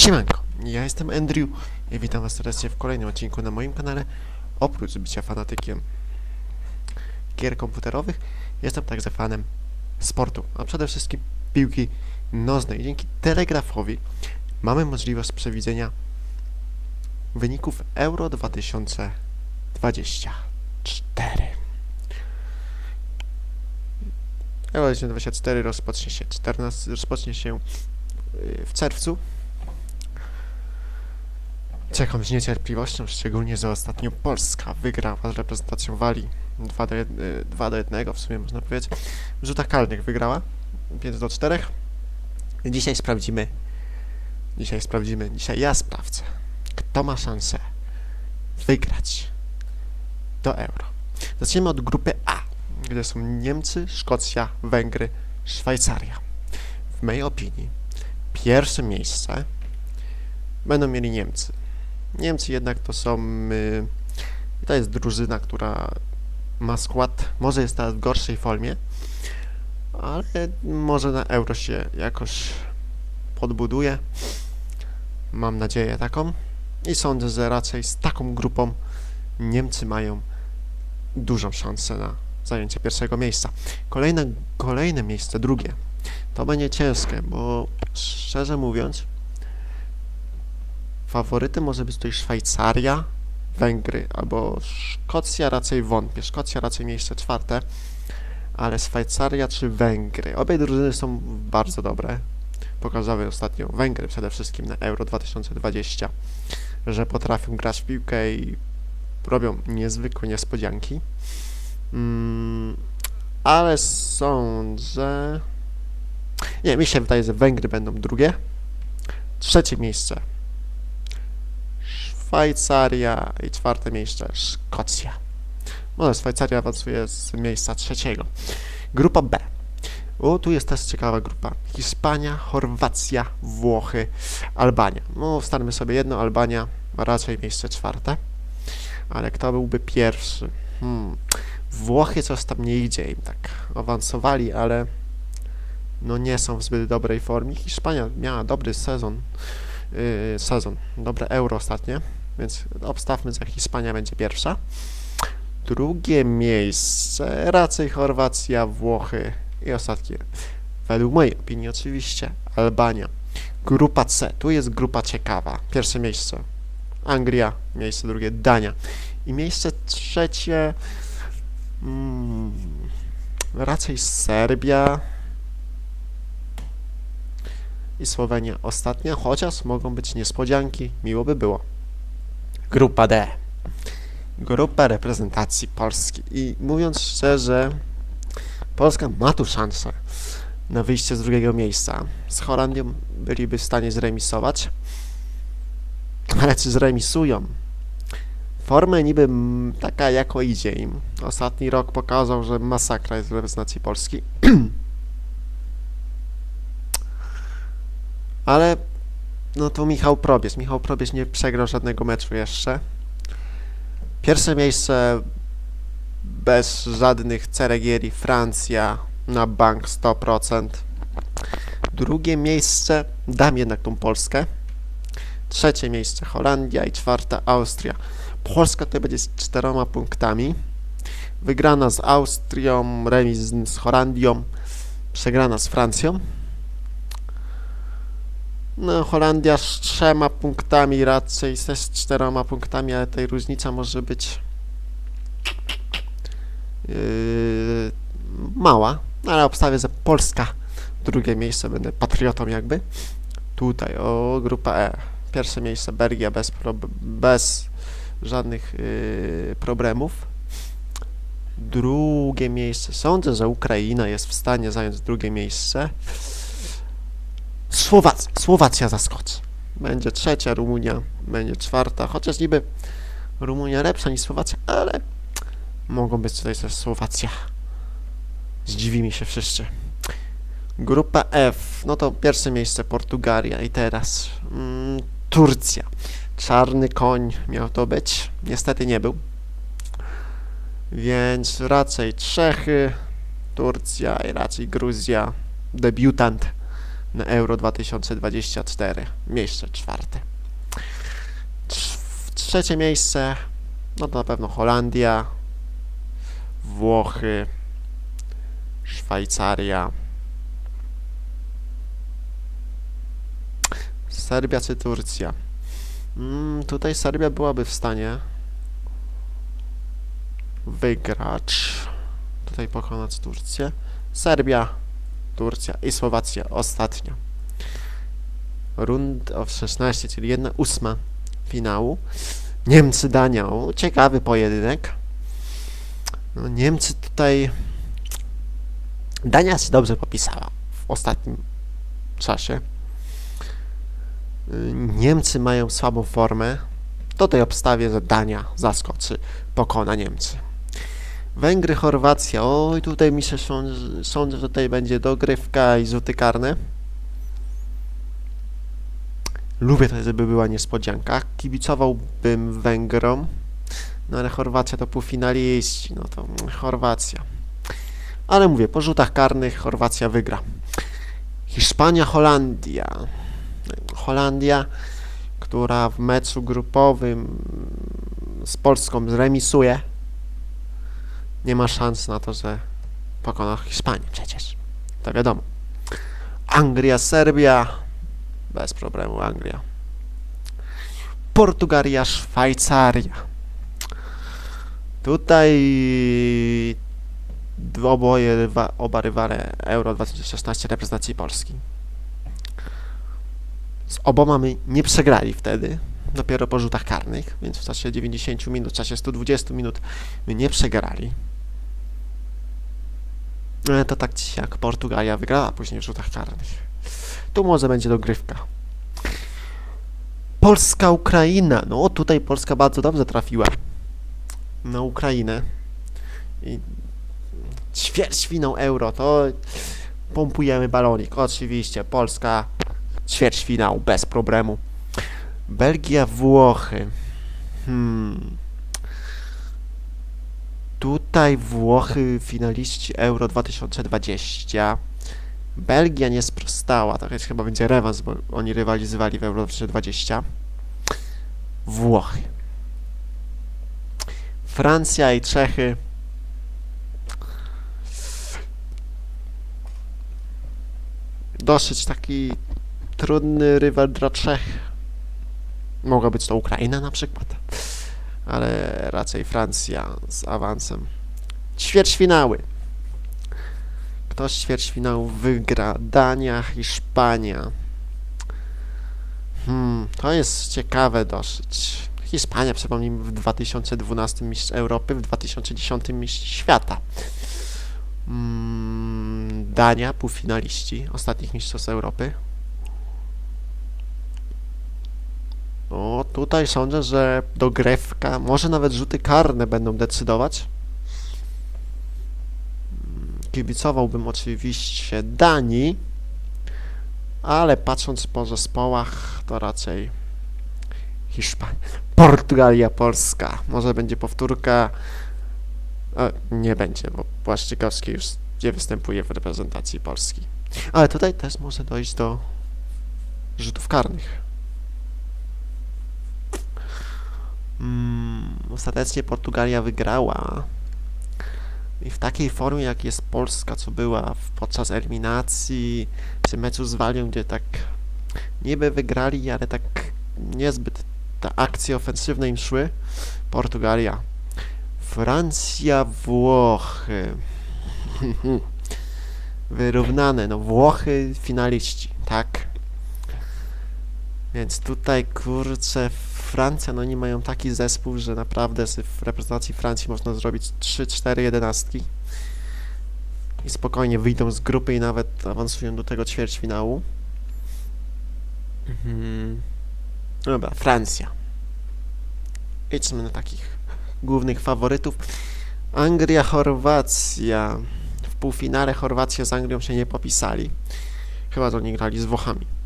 Siemanko, ja jestem Andrew i witam was serdecznie w kolejnym odcinku na moim kanale. Oprócz bycia fanatykiem gier komputerowych, jestem także fanem sportu, a przede wszystkim piłki nożnej. Dzięki Telegrafowi mamy możliwość przewidzenia wyników Euro 2024. Euro 2024 rozpocznie się 14, rozpocznie się y, w czerwcu. Czekam z niecierpliwością, szczególnie, że ostatnio Polska wygrała z reprezentacją Walii 2 do, 1, 2 do 1, w sumie można powiedzieć. W rzutach karnych wygrała 5 do 4. I Dzisiaj sprawdzimy, dzisiaj sprawdzimy, dzisiaj ja sprawdzę, kto ma szansę wygrać do Euro. Zaczniemy od grupy A, gdzie są Niemcy, Szkocja, Węgry, Szwajcaria. W mojej opinii pierwsze miejsce będą mieli Niemcy. Niemcy jednak to są. y, To jest drużyna, która ma skład. Może jest teraz w gorszej formie, ale może na euro się jakoś podbuduje. Mam nadzieję taką. I sądzę, że raczej z taką grupą Niemcy mają dużą szansę na zajęcie pierwszego miejsca. Kolejne, kolejne miejsce, drugie. To będzie ciężkie, bo szczerze mówiąc, faworytem może być tutaj Szwajcaria, Węgry albo Szkocja raczej wątpię. Szkocja raczej miejsce czwarte, ale Szwajcaria czy Węgry. Obie drużyny są bardzo dobre. Pokazały ostatnio Węgry przede wszystkim na Euro 2020, że potrafią grać w piłkę i robią niezwykłe niespodzianki. Mm, ale sądzę... Nie, mi się wydaje, że Węgry będą drugie. Trzecie miejsce Szwajcaria i czwarte miejsce Szkocja. Może Szwajcaria awansuje z miejsca trzeciego. Grupa B. O, tu jest też ciekawa grupa. Hiszpania, Chorwacja, Włochy, Albania. No, wstawmy sobie jedno, Albania, raczej miejsce czwarte. Ale kto byłby pierwszy? Hmm. Włochy coś tam nie idzie im tak. Awansowali, ale no nie są w zbyt dobrej formie. Hiszpania miała dobry sezon. Yy, sezon, dobre euro ostatnie, więc obstawmy, że Hiszpania będzie pierwsza. Drugie miejsce raczej Chorwacja, Włochy i ostatnie, według mojej opinii oczywiście, Albania. Grupa C, tu jest grupa ciekawa. Pierwsze miejsce Anglia, miejsce drugie Dania i miejsce trzecie mm, raczej Serbia i Słowenia ostatnia, chociaż mogą być niespodzianki, miło by było. Grupa D. Grupa reprezentacji Polski. I mówiąc szczerze, Polska ma tu szansę na wyjście z drugiego miejsca. Z Holandią byliby w stanie zremisować, ale czy zremisują? Formę niby taka jako idzie im. Ostatni rok pokazał, że masakra jest w reprezentacji Polski. Ale no to Michał Probierz. Michał Probierz nie przegrał żadnego meczu jeszcze. Pierwsze miejsce bez żadnych ceregieli Francja na bank 100%. Drugie miejsce dam jednak tą Polskę. Trzecie miejsce Holandia i czwarte Austria. Polska to będzie z czteroma punktami. Wygrana z Austrią, remis z Holandią, przegrana z Francją. No, Holandia z trzema punktami raczej, też z czteroma punktami, ale tutaj różnica może być yy, mała, ale obstawię, że Polska drugie miejsce, będę patriotą jakby. Tutaj, o, grupa E. Pierwsze miejsce Belgia bez, bez żadnych yy, problemów. Drugie miejsce, sądzę, że Ukraina jest w stanie zająć drugie miejsce. Słowacja, Słowacja zaskoczy. Będzie trzecia, Rumunia będzie czwarta, chociaż niby Rumunia lepsza niż Słowacja, ale mogą być tutaj też Słowacja. Zdziwi mi się wszyscy. Grupa F, no to pierwsze miejsce Portugalia i teraz mm, Turcja. Czarny koń miał to być, niestety nie był. Więc raczej Czechy, Turcja i raczej Gruzja, debiutant na Euro 2024. Miejsce czwarte. Trz- Trzecie miejsce, no to na pewno Holandia, Włochy, Szwajcaria, Serbia czy Turcja. Mm, tutaj Serbia byłaby w stanie wygrać. Tutaj pokonać Turcję. Serbia, Turcja i Słowacja ostatnia. Rund of 16, czyli jedna ósma finału. Niemcy, Dania. O, ciekawy pojedynek. No, Niemcy tutaj... Dania się dobrze popisała w ostatnim czasie. Niemcy mają słabą formę. Tutaj obstawię, że Dania zaskoczy, pokona Niemcy. Węgry, Chorwacja. Oj, tutaj mi się sądzę, że tutaj będzie dogrywka i rzuty karne. Lubię to, żeby była niespodzianka. Kibicowałbym Węgrom, no ale Chorwacja to półfinaliści, no to Chorwacja. Ale mówię, po rzutach karnych Chorwacja wygra. Hiszpania, Holandia. Holandia, która w meczu grupowym z Polską zremisuje, nie ma szans na to, że pokona Hiszpanię przecież. To wiadomo. Anglia, Serbia. Bez problemu Anglia. Portugalia, Szwajcaria. Tutaj oboje, rywa- oba rywale Euro 2016 reprezentacji Polski. Z oboma my nie przegrali wtedy, dopiero po rzutach karnych, więc w czasie 90 minut, w czasie 120 minut my nie przegrali. To tak ci jak Portugalia wygrała później w rzutach karnych. Tu może będzie dogrywka. Polska, Ukraina. No tutaj Polska bardzo dobrze trafiła na Ukrainę. I ćwierćfinał euro, to pompujemy balonik. Oczywiście, Polska ćwierćfinał bez problemu. Belgia, Włochy. Hmm. Tutaj Włochy, finaliści Euro 2020. Belgia nie sprostała, to jest chyba będzie rewans, bo oni rywalizowali w Euro 2020. Włochy. Francja i Czechy. Dosyć taki trudny rywal dla Czech. Mogła być to Ukraina na przykład, ale raczej Francja z awansem. Ćwierćfinały. Kto z ćwierćfinału wygra? Dania, Hiszpania. Hmm, to jest ciekawe dosyć. Hiszpania, przypomnijmy, w 2012 mistrz Europy, w 2010 mistrz świata. Mm, Dania, półfinaliści ostatnich mistrzostw Europy. O, tutaj sądzę, że dogrywka, może nawet rzuty karne będą decydować. Mm, Kibicowałbym oczywiście Danii, ale patrząc po zespołach, to raczej Hiszpania. Portugalia, Polska. Może będzie powtórka. E, nie będzie, bo Błaszczykowski już nie występuje w reprezentacji Polski. Ale tutaj też może dojść do rzutów karnych. Mm, ostatecznie Portugalia wygrała. I w takiej formie, jak jest Polska, co była podczas eliminacji, czy meczu z Walią, gdzie tak niby wygrali, ale tak niezbyt te akcje ofensywne im szły. Portugalia. Francja, Włochy. Wyrównane, no Włochy finaliści, tak. Więc tutaj kurczę, Francja, no oni mają taki zespół, że naprawdę w reprezentacji Francji można zrobić 3-4 jedenastki i spokojnie wyjdą z grupy i nawet awansują do tego ćwierćfinału. Mhm. Dobra, Francja. Idźmy na takich głównych faworytów. Anglia, Chorwacja. W półfinale Chorwacja z Anglią się nie popisali. Chyba to oni grali z Włochami.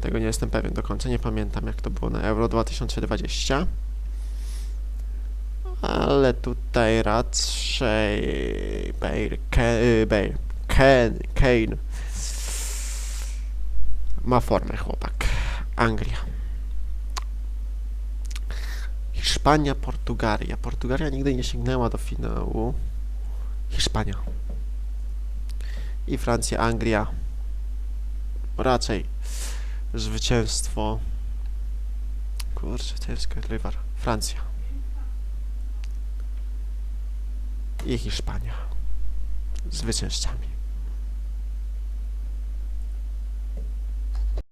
Tego nie jestem pewien do końca, nie pamiętam jak to było na Euro 2020. Ale tutaj raczej Bale, y, Bale, Ken, Kane. Ma formę chłopak. Anglia. Hiszpania, Portugalia. Portugalia nigdy nie sięgnęła do finału. Hiszpania. I Francja, Anglia. Raczej zwycięstwo. Kurczę, ciężko rywal. Francja. I Hiszpania. Zwycięzcami.